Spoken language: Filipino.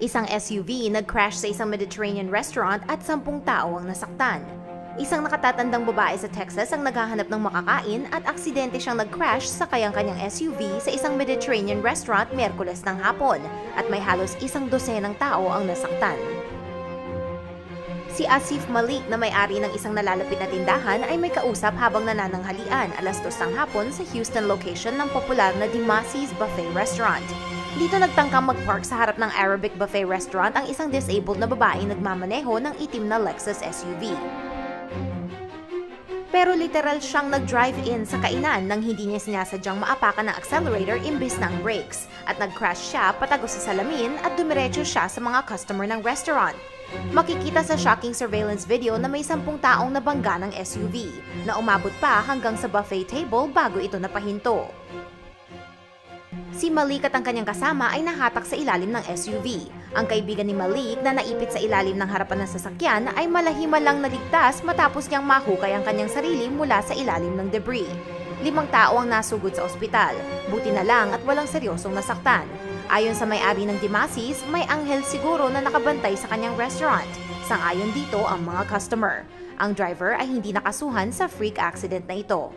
Isang SUV nag-crash sa isang Mediterranean restaurant at sampung tao ang nasaktan. Isang nakatatandang babae sa Texas ang naghahanap ng makakain at aksidente siyang nag-crash sa kayang-kanyang SUV sa isang Mediterranean restaurant Merkules ng hapon at may halos isang dosenang tao ang nasaktan. Si Asif Malik na may-ari ng isang nalalapit na tindahan ay may kausap habang nanananghalian alas dos ng hapon sa Houston location ng popular na Dimasi's Buffet Restaurant. Dito nagtangkang mag-park sa harap ng Arabic Buffet Restaurant ang isang disabled na babae nagmamaneho ng itim na Lexus SUV. Pero literal siyang nag-drive-in sa kainan nang hindi niya sinasadyang maapakan ng accelerator imbis ng brakes at nag-crash siya patagos sa salamin at dumiretso siya sa mga customer ng restaurant. Makikita sa shocking surveillance video na may sampung taong nabangga ng SUV na umabot pa hanggang sa buffet table bago ito napahinto. Si Malik at ang kanyang kasama ay nahatak sa ilalim ng SUV. Ang kaibigan ni Malik na naipit sa ilalim ng harapan ng sasakyan ay malahima lang naligtas matapos niyang mahukay ang kanyang sarili mula sa ilalim ng debris. Limang tao ang nasugod sa ospital. Buti na lang at walang seryosong nasaktan. Ayon sa may-ari ng Dimasis, may anghel siguro na nakabantay sa kanyang restaurant. Sang-ayon dito ang mga customer. Ang driver ay hindi nakasuhan sa freak accident na ito.